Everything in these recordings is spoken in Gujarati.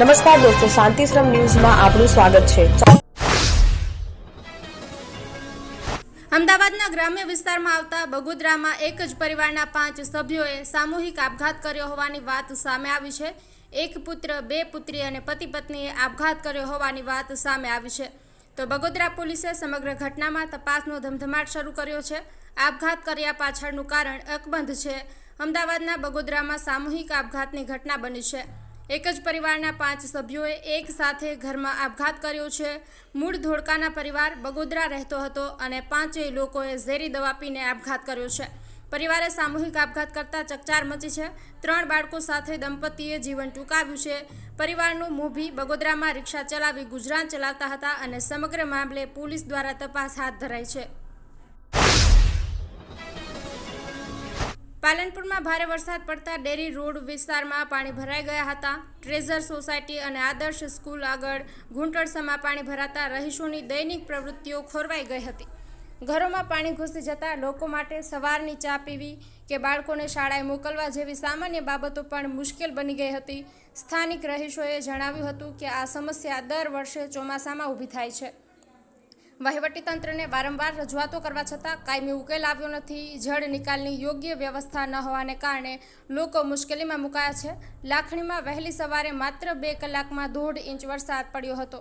નમસ્કાર દોસ્તો શાંતિશ્રમ ન્યૂઝમાં આપનું સ્વાગત છે. અમદાવાદના ગ્રામ્ય વિસ્તારમાં આવતા બગોદરામાં એક જ પરિવારના પાંચ સભ્યોએ સામૂહિક આપઘાત કર્યો હોવાની વાત સામે આવી છે. એક પુત્ર, બે પુત્રી અને પતિ પત્નીએ આપઘાત કર્યો હોવાની વાત સામે આવી છે. તો બગોદરા પોલીસે સમગ્ર ઘટનામાં તપાસનો ધમધમાટ શરૂ કર્યો છે. આપઘાત કર્યા પાછળનું કારણ અકબંધ છે. અમદાવાદના બગોદરામાં સામૂહિક આપઘાતની ઘટના બની છે. એક જ પરિવારના પાંચ સભ્યોએ એક સાથે ઘરમાં આપઘાત કર્યો છે. મૂળ ધોળકાના પરિવાર બગોદરા રહેતો હતો અને પાંચેય લોકોએ ઝેરી દવા પીને આપઘાત કર્યો છે. પરિવારે સામૂહિક આપઘાત કરતા ચકચાર મચી છે. ત્રણ બાળકો સાથે દંપતીએ જીવન ટૂંકાવ્યું છે. પરિવારનું મોભી બગોદરામાં રિક્ષા ચલાવી ગુજરાન ચલાવતા હતા અને સમગ્ર મામલે પોલીસ દ્વારા તપાસ હાથ ધરાઈ છે. પાલનપુરમાં ભારે વરસાદ પડતા ડેરી રોડ વિસ્તારમાં પાણી ભરાઈ ગયા હતા. ટ્રેઝર સોસાયટી અને આદર્શ સ્કૂલ આગળ ઘૂંટણસમાં પાણી ભરાતા રહીશોની દૈનિક પ્રવૃત્તિઓ ખોરવાઈ ગઈ હતી. ઘરોમાં પાણી ઘૂસી જતા લોકો માટે સવારની ચા પીવી કે બાળકોને શાળાએ મોકલવા જેવી સામાન્ય બાબતો પણ મુશ્કેલ બની ગઈ હતી. સ્થાનિક રહીશોએ જણાવ્યું હતું કે આ સમસ્યા દર વર્ષે ચોમાસામાં ઊભી થાય છે. વહીવટીતંત્રને વારંવાર રજૂઆતો કરવા છતાં કાયમી ઉકેલ આવ્યો નથી. જળ નિકાલની યોગ્ય વ્યવસ્થા ન હોવાને કારણે લોકો મુશ્કેલીમાં મુકાયા છે. લાખણીમાં વહેલી સવારે માત્ર બે કલાકમાં દોઢ ઇંચ વરસાદ પડ્યો હતો.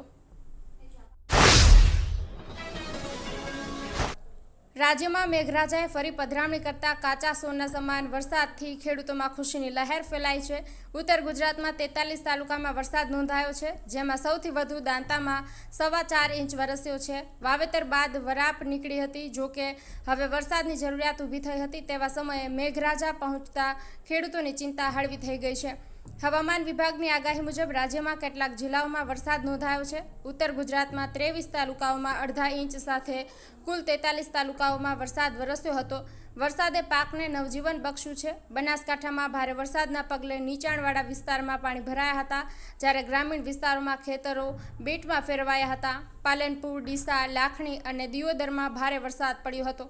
રાજ્યમાં મેઘરાજાએ ફરી પધરામણી કરતા કાચા સોના સમાન વરસાદથી ખેડૂતોમાં ખુશીની લહેર ફેલાઈ છે. ઉત્તર ગુજરાતમાં તેતાલીસ તાલુકામાં વરસાદ નોંધાયો છે, જેમાં સૌથી વધુ દાંતામાં સવા ચાર ઇંચ વરસ્યો છે. વાવેતર બાદ વરાપ નીકળી હતી, જો કે હવે વરસાદની જરૂરિયાત ઊભી થઈ હતી, તેવા સમયે મેઘરાજા પહોંચતા ખેડૂતોની ચિંતા હળવી થઈ ગઈ છે. હવામાન વિભાગની આગાહી મુજબ રાજ્યમાં કેટલાક જિલ્લાઓમાં વરસાદ નોંધાયો છે. ઉત્તર ગુજરાતમાં ત્રેવીસ તાલુકાઓમાં અડધા ઇંચ સાથે કુલ તેતાલીસ તાલુકાઓમાં વરસાદ વરસ્યો હતો. વરસાદે પાકને નવજીવન બક્ષ્યું છે. બનાસકાંઠામાં ભારે વરસાદના પગલે નીચાણવાળા વિસ્તારમાં પાણી ભરાયા હતા, જ્યારે ગ્રામીણ વિસ્તારોમાં ખેતરો બેટમાં ફેરવાયા હતા. પાલનપુર, ડીસા, લાખણી અને દિયોદરમાં ભારે વરસાદ પડ્યો હતો.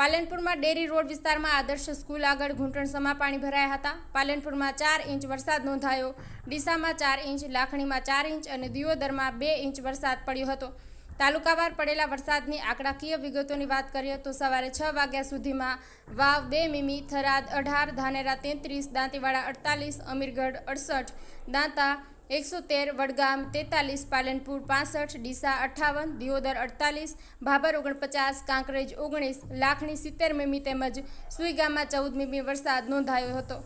પાલનપુરમાં ડેરી રોડ વિસ્તારમાં આદર્શ સ્કૂલ આગળ ઘૂંટણસમાં પાણી ભરાયા હતા. પાલનપુરમાં ચાર ઇંચ વરસાદ નોંધાયો. ડીસામાં ચાર ઇંચ, લાખણીમાં ચાર ઇંચ અને દિયોદરમાં બે ઇંચ વરસાદ પડ્યો હતો. તાલુકાવાર પડેલા વરસાદની આંકડાકીય વિગતોની વાત કરીએ તો સવારે છ વાગ્યા સુધીમાં વાવ, બે મીમી, થરાદ અઢાર, ધાનેરા તેત્રીસ, દાંતીવાડા અડતાલીસ, અમીરગઢ અડસઠ, દાંતા એકસો તેર, વડગામ, તેતાલીસ, પાલનપુર, પાસઠ, ડીસા અઠ્ઠાવન દિયોદર, અડતાલીસ, ભાભર, ઓગણપચાસ, કાંકરેજ, ઓગણીસ લાખણી સિત્તેર મીમી તેમજ સુઈગામમાં ચૌદ મીમી વરસાદ નોંધાયો હતો.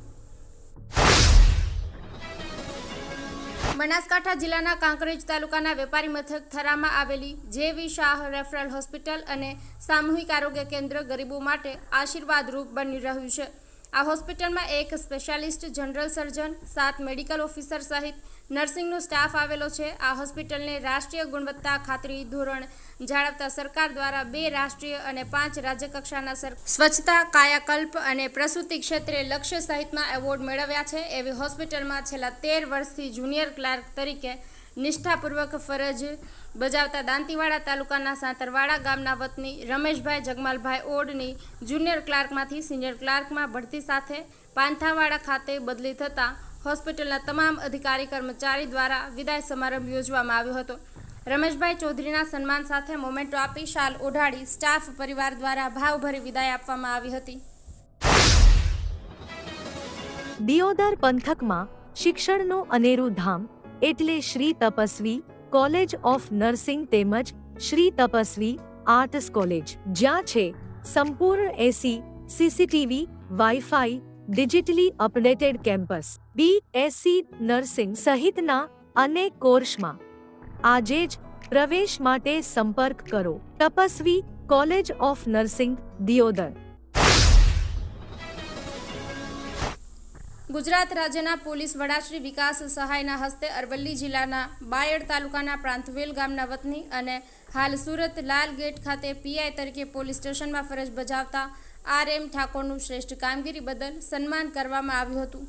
બનાસકાંઠા જિલ્લાના કાંકરેજ તાલુકાના વેપારી મથક થરામાં આવેલી જેવી શાહ રેફરલ હોસ્પિટલ અને સામૂહિક આરોગ્ય કેન્દ્ર ગરીબો માટે આશીર્વાદરૂપ બની રહ્યું છે. આ હોસ્પિટલમાં એક સ્પેશિયાલિસ્ટ, જનરલ સર્જન, સાત મેડિકલ ઓફિસર સહિત નર્સિંગનો સ્ટાફ આવેલો છે. આ હોસ્પિટલને રાષ્ટ્રીય ગુણવત્તા ખાતરી ધોરણ જાળવતા સરકાર દ્વારા બે રાષ્ટ્રીય અને પાંચ રાજ્ય કક્ષાના સર સ્વચ્છતા કાયાકલ્પ અને પ્રસૂતિ ક્ષેત્રે લક્ષ્ય સહિતના એવોર્ડ મેળવ્યા છે. એવી હોસ્પિટલમાં છેલ્લા તેર વર્ષથી જુનિયર ક્લાર્ક તરીકે નિષ્ઠાપૂર્વક ફરજ બજાવતા દાંતીવાડા તાલુકાના સાંતરવાડા ગામના વતની રમેશભાઈ જગમાલભાઈ ઓડની જુનિયર ક્લાર્કમાંથી સિનિયર ક્લાર્કમાં ભરતી સાથે પાંથાવાડા ખાતે બદલી થતાં હોસ્પિટલના તમામ અધિકારી કર્મચારી દ્વારા વિદાય સમારંભ યોજવામાં આવ્યો હતો. રમેશભાઈ ચૌધરીના સન્માન સાથે મોમેન્ટો આપી શાલ ઓઢાડી સ્ટાફ પરિવાર દ્વારા ભાવભરી વિદાય આપવામાં આવી હતી. દિયોદર પંથકમાં શિક્ષણનું અનેરું ધામ એટલે Shri Tapasvi college of nursing તેમજ શ્રી તપસ્વી આર્ટ્સ કોલેજ, જ્યાં છે સંપૂર્ણ AC, CCTV, wifi digitally updated campus B Sc nursing સહિતના અનેક કોર્સમાં આજે જ પ્રવેશ માટે સંપર્ક કરો. Tapasvi college of nursing, Deodar. Gujarat રાજ્યના પોલીસ વડા શ્રી વિકાસ સહાયના હસ્તે અરવલ્લી જિલ્લાના બાયડ તાલુકાના પ્રાંતવેલ ગામના વતની અને હાલ સુરત લાલ ગેટ ખાતે પીઆઈ તરીકે પોલીસ સ્ટેશનમાં ફરજ બજાવતા આર એમ ઠાકોરનું શ્રેષ્ઠ કામગીરી બદલ સન્માન કરવામાં આવ્યું હતું.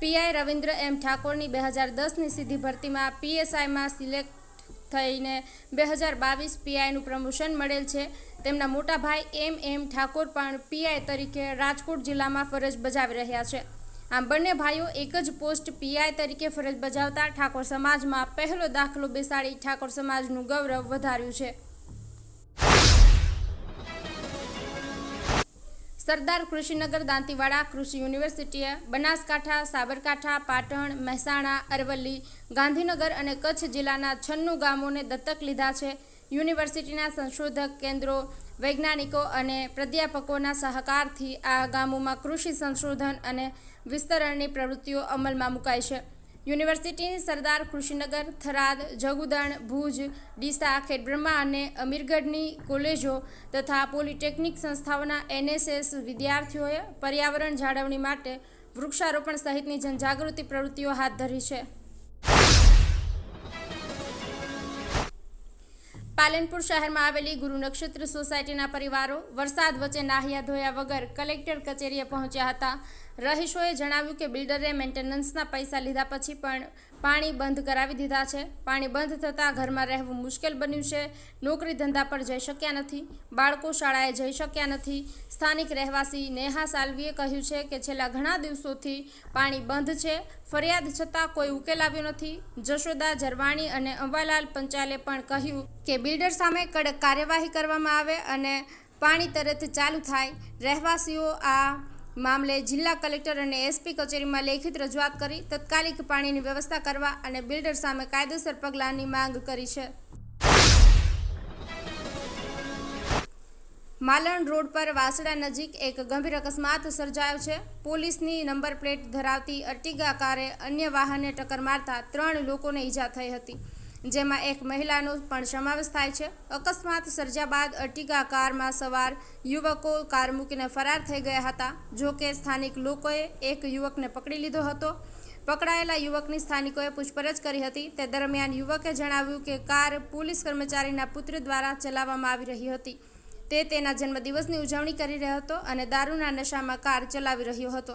પીઆઈ રવિન્દ્ર એમ ઠાકોરની બે હજાર દસની સીધી ભરતીમાં પીએસઆઈમાં સિલેક્ટ થઈને બે હજાર બાવીસ પીઆઈનું પ્રમોશન મળેલ છે. તેમના મોટા ભાઈ એમ એમ ઠાકોર પણ પીઆઈ તરીકે રાજકોટ જિલ્લામાં ફરજ બજાવી રહ્યા છે. આમ બંને ભાઈઓ એક જ પોસ્ટ પીઆઈ તરીકે ફરજ બજાવતા ઠાકોર સમાજમાં પહેલો દાખલો બેસાડી ઠાકોર સમાજનું ગૌરવ વધાર્યું છે. સરદાર કૃષિનગર દાંતીવાડા કૃષિ યુનિવર્સિટીએ બનાસકાંઠા, સાબરકાંઠા, પાટણ, મહેસાણા, અરવલ્લી, ગાંધીનગર અને કચ્છ જિલ્લાના છન્નું ગામોને દત્તક લીધા છે. યુનિવર્સિટીના સંશોધક કેન્દ્રો, વૈજ્ઞાનિકો અને પ્રાધ્યાપકોના સહકારથી આ ગામોમાં કૃષિ સંશોધન અને વિસ્તરણની પ્રવૃત્તિઓ અમલમાં મુકાઈ છે. યુનિવર્સિટીની સરદાર કૃષિનગર, થરાદ, જગુદણ, ભુજ, ડીસા, ખેડબ્રહ્મા અને અમીરગઢની કોલેજો તથા પોલિટેકનિક સંસ્થાઓના એનએસએસ વિદ્યાર્થીઓએ પર્યાવરણ જાળવણી માટે વૃક્ષારોપણ સહિતની જનજાગૃતિ પ્રવૃત્તિઓ હાથ ધરી છે. પાલનપુર શહેરમાં આવેલી ગુરુ નક્ષત્ર સોસાયટીના પરિવારો વરસાદ વચ્ચે નાહ્યા ધોયા વગર કલેક્ટર કચેરીએ પહોંચ્યા હતા. રહીશોએ જણાવ્યું કે બિલ્ડરે મેન્ટેનન્સના પૈસા લીધા પછી પણ પાણી બંધ કરાવી દીધા છે. પાણી બંધ થતાં ઘરમાં રહેવું મુશ્કેલ બન્યું છે. નોકરી ધંધા પર જઈ શક્યા નથી. બાળકો શાળાએ જઈ શક્યા નથી. સ્થાનિક રહેવાસી નેહા સાલવીએ કહ્યું છે કે છેલ્લા ઘણા દિવસોથી પાણી બંધ છે. ફરિયાદ છતાં કોઈ ઉકેલ આવ્યો નથી. જશોદા જરવાણી અને અંબાલાલ પંચાલે પણ કહ્યું કે બિલ્ડર સામે કડક કાર્યવાહી કરવામાં આવે અને પાણી તરત ચાલુ થાય. રહેવાસીઓ આ મામલે જિલ્લા કલેક્ટર અને એસપી કચેરીમાં લેખિત રજૂઆત કરી, તત્કાલિક પાણીની વ્યવસ્થા કરવા અને બિલ્ડર સામે કાયદેસર પગલાંની માંગ કરી છે. માલણ રોડ પર વાસડા નજીક એક ગંભીર અકસ્માત સર્જાયો છે. પોલીસની નંબર પ્લેટ ધરાવતી અર્ટિગા કારે અન્ય વાહનને ટક્કર મારતા ત્રણ લોકોને ઈજા થઈ હતી. જેમાં એક મહિલાનો પણ સમાવેશ થાય છે. અકસ્માત સર્જા બાદ અર્ટિગા કારમાં સવાર યુવકો કાર મૂકીને ફરાર થઈ ગયા હતા. જો કે સ્થાનિક લોકોએ એક યુવકને પકડી લીધો હતો. પકડાયેલા યુવકની સ્થાનિકોએ પૂછપરછ કરી હતી. તે દરમિયાન યુવકે જણાવ્યું કે કાર પોલીસ કર્મચારીના પુત્ર દ્વારા ચલાવવામાં આવી રહી હતી. તે તેના જન્મદિવસની ઉજવણી કરી રહ્યો હતો અને દારૂના નશામાં કાર ચલાવી રહ્યો હતો.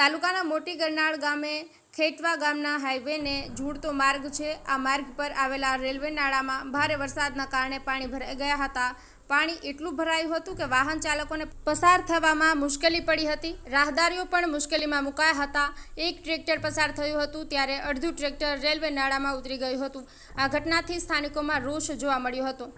તાલુકાના મોટી ગરનાળ ગામે ખેટવા ગામના હાઈવેને જોડતો માર્ગ છે. આ માર્ગ પર આવેલા રેલવે નાળામાં ભારે વરસાદના કારણે પાણી ભરાઈ ગયા હતા. પાણી એટલું ભરાયું હતું કે વાહન ચાલકોને પસાર થવામાં મુશ્કેલી પડી હતી. રાહદારીઓ પણ મુશ્કેલીમાં મુકાયા હતા. એક ટ્રેક્ટર પસાર થયું હતું ત્યારે અડધું ટ્રેક્ટર રેલવે નાળામાં ઉતરી ગયું હતું. આ ઘટનાથી સ્થાનિકોમાં રોષ જોવા મળ્યો હતો.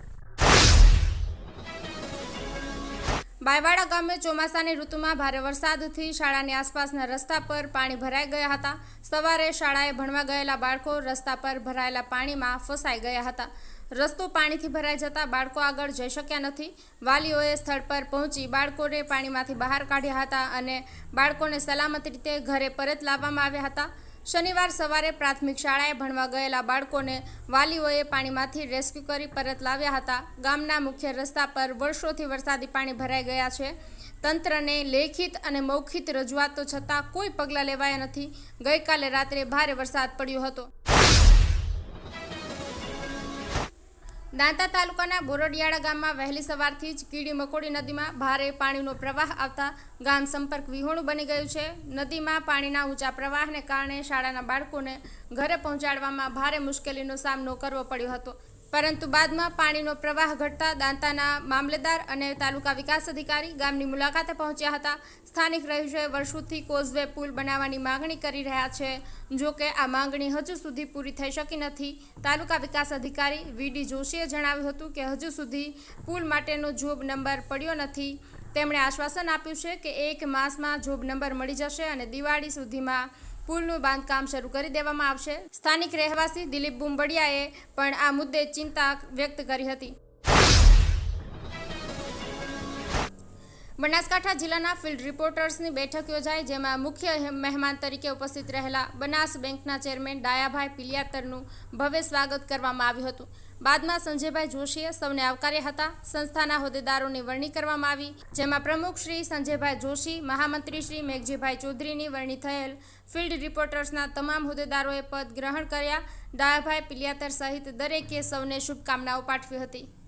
બાયવાડા ગામે ચોમાસાની ઋતુમાં ભારે વરસાદથી શાળાની આસપાસના રસ્તા પર પાણી ભરાઈ ગયા હતા. સવારે શાળાએ ભણવા ગયેલા બાળકો રસ્તા પર ભરાયેલા પાણીમાં ફસાઈ ગયા હતા. રસ્તો પાણીથી ભરાઈ જતા બાળકો આગળ જઈ શક્યા નથી. વાલીઓએ સ્થળ પર પહોંચી બાળકોને પાણીમાંથી બહાર કાઢ્યા હતા અને બાળકોને સલામત રીતે ઘરે પરત લાવવામાં આવ્યા હતા. શનિવાર સવારે પ્રાથમિક શાળાએ ભણવા ગયેલા બાળકોને વાલીઓએ પાણીમાંથી રેસ્ક્યુ કરી પરત લાવ્યા હતા. ગામના મુખ્ય રસ્તા પર વર્ષોથી વરસાદી પાણી ભરાઈ ગયા છે. તંત્રને લેખિત અને મૌખિત રજૂઆતો છતાં કોઈ પગલાં લેવાયા નથી. ગઈકાલે રાત્રે ભારે વરસાદ પડ્યો હતો. દાંતા તાલુકાના બોરડિયાળા ગામમાં વહેલી સવારથી જ કીડી મકોડી નદીમાં ભારે પાણીનો પ્રવાહ આવતા ગામ સંપર્ક વિહોણું બની ગયું છે. નદીમાં પાણીના ઊંચા પ્રવાહને કારણે શાળાના બાળકોને ઘરે પહોંચાડવામાં ભારે મુશ્કેલીનો સામનો કરવો પડ્યો હતો. પરંતુ બાદમાં પાણીનો પ્રવાહ ઘટતા દાંતાના મામલેદાર અને તાલુકા વિકાસ અધિકારી ગામની મુલાકાતે પહોંચ્યા હતા. સ્થાનિક રહીશોએ વર્ષોથી કોઝવે પુલ બનાવવાની માંગણી કરી રહ્યા છે. જો કે આ માંગણી હજુ સુધી પૂરી થઈ શકી નથી. તાલુકા વિકાસ અધિકારી વીડી જોશીએ જણાવ્યું હતું કે હજુ સુધી પુલ માટેનો જોબ નંબર પડ્યો નથી. તેમણે આશ્વાસન આપ્યું છે કે એક માસમાં જોબ નંબર મળી જશે અને દિવાળી સુધીમાં પુલનું બાંધકામ શરૂ કરી દેવામાં આવશે. સ્થાનિક રહેવાસી દિલીપ બુંબડિયાએ પણ આ મુદ્દે ચિંતા વ્યક્ત કરી હતી. બનાસકાંઠા જિલ્લાના ફિલ્ડ રિપોર્ટર્સની બેઠક યોજાઈ, જેમાં મુખ્ય મહેમાન તરીકે ઉપસ્થિત રહેલા બનાસ બેંકના ચેરમેન ડાયાભાઈ પિલિયાતરનું ભવ્ય સ્વાગત કરવામાં આવ્યું હતું. બાદમાં સંજયભાઈ જોશીએ સૌને આવકાર્યા હતા. સંસ્થાના હોદ્દેદારોની વરણી કરવામાં આવી, જેમાં પ્રમુખ શ્રી સંજયભાઈ જોશી, મહામંત્રી શ્રી મેઘજીભાઈ ચૌધરીની વરણી થયેલ. ફિલ્ડ રિપોર્ટર્સના તમામ હોદ્દેદારોએ પદ ગ્રહણ કર્યા. ડાયાભાઈ પિલિયાતર સહિત દરેકે સૌને શુભકામનાઓ પાઠવી હતી.